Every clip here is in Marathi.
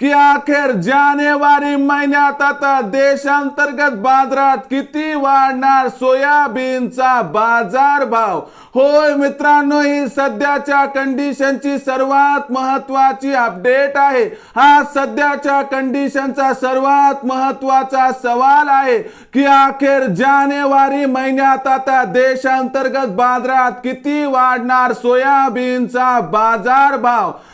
की अखेर जानेवारी महिन्यात आता देशांतर्गत बाजारात किती वाढणार सोयाबीनचा बाजार भाव होय मित्रांनो ही सध्याच्या कंडिशनची सर्वात महत्वाची अपडेट आहे. हा सध्याच्या कंडिशनचा सर्वात महत्त्वाचा सवाल आहे की अखेर जानेवारी महिन्यात आता देशांतर्गत बाजारात किती वाढणार सोयाबीनचा बाजार भाव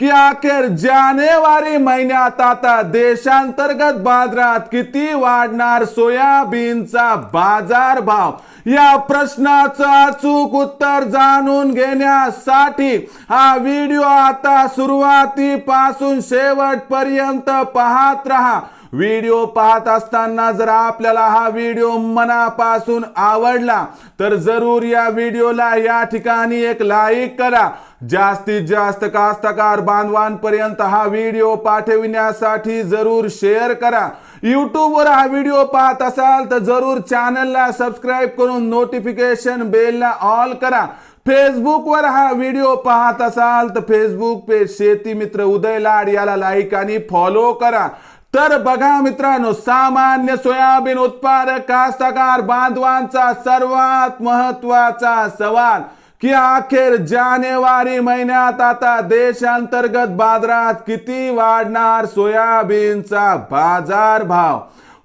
की अखेर जानेवारी महिन्यात आता देशांतर्गत बाजारात किती वाढणार सोयाबीनचा बाजार भाव या प्रश्नाचं अचूक उत्तर जाणून घेण्यासाठी हा व्हिडिओ आता सुरुवातीपासून शेवटपर्यंत पाहत राहा. व्हिडिओ पाहत असताना जर आपल्याला हा व्हिडिओ मनापासून आवडला तर जरूर या व्हिडिओला या ठिकाणी एक लाईक करा. जास्तीत जास्त कास्तकार बांधवांपर्यंत हा व्हिडिओ पाठविण्यासाठी जरूर शेअर करा. यूट्यूबवर हा व्हिडिओ पाहत असाल तर जरूर चॅनलला सबस्क्राईब करून नोटिफिकेशन बेलला ऑल करा. फेसबुकवर हा व्हिडिओ पाहत असाल तर फेसबुक पेज शेती मित्र उदय लाड याला लाईक आणि फॉलो करा. तर बघा मित्रांनो सामान्य सोयाबीन उत्पादक कास्तकार बांधवांचा सर्वात महत्त्वाचा सवाल की अखेर जानेवारी महिन्यात आता देशांतर्गत बाजारात किती वाढणार सोयाबीनचा बाजार भाव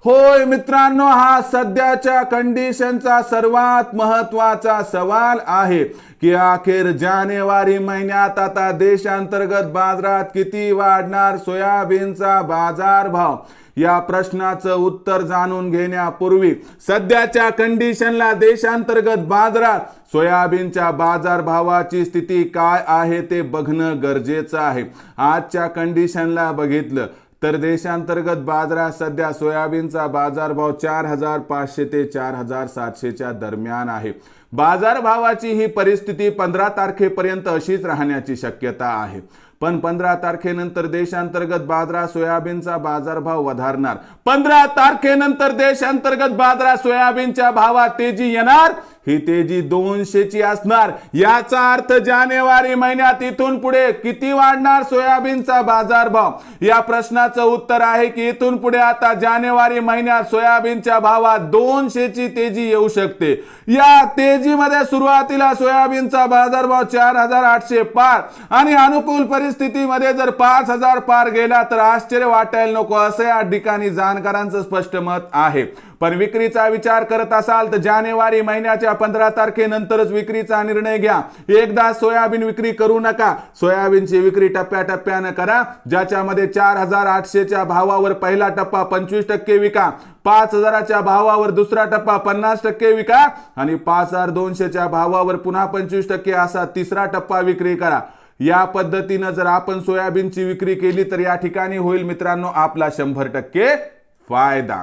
होय मित्रांनो हा सध्याच्या कंडिशनचा सर्वात महत्त्वाचा सवाल आहे की अखेर जानेवारी महिन्यात आता देशांतर्गत बाजारात किती वाढणार सोयाबीनचा बाजार भाव या प्रश्नाचं उत्तर जाणून घेण्यापूर्वी सध्याच्या कंडिशनला देशांतर्गत बाजारात सोयाबीनच्या बाजार भावाची स्थिती काय आहे ते बघणं गरजेचं आहे. आजच्या कंडिशनला बघितलं तर देशांतर्गत बाजारात सध्या सोयाबीनचा बाजारभाव चार हजार पाचशे ते चार हजार सातशेच्या दरम्यान आहे. बाजारभावाची ही परिस्थिती पंधरा तारखेपर्यंत अशीच राहण्याची शक्यता आहे. पण पंधरा तारखेनंतर देशांतर्गत बाजारात सोयाबीनचा बाजारभाव वधारणार. पंधरा तारखेनंतर देशांतर्गत बाजारात सोयाबीनच्या भावात तेजी येणार. ही तेजी दोनशेची असणार. याचा अर्थ जानेवारी महिन्यात इथून पुढे किती वाढणार सोयाबीनचा बाजारभाव? या प्रश्नाचं उत्तर आहे की इथून पुढे आता जानेवारी महिन्यात सोयाबीनच्या भावात दोनशेची तेजी येऊ शकते. या तेजीमध्ये सुरुवातीला सोयाबीनचा बाजारभाव चार हजार आठशे पार आणि अनुकूल परिस्थितीमध्ये जर पाच हजार पार गेला तर आश्चर्य वाटायला नको असं या ठिकाणी जाणकारांचं स्पष्ट मत आहे. पण विक्रीचा विचार करत असाल तर जानेवारी महिन्याच्या पंधरा तारखेनंतरच विक्रीचा निर्णय घ्या. एकदा सोयाबीन विक्री करू नका. सोयाबीनची विक्री टप्प्याटप्प्यानं करा. ज्याच्यामध्ये चार हजार आठशेच्या भावावर पहिला टप्पा पंचवीस टक्के विका. पाच हजाराच्या भावावर दुसरा टप्पा पन्नास टक्के विका. आणि पाच हजार दोनशेच्या भावावर पुन्हा पंचवीस टक्के असा तिसरा टप्पा विक्री करा. या पद्धतीनं जर आपण सोयाबीनची विक्री केली तर या ठिकाणी होईल मित्रांनो आपला शंभर टक्के फायदा.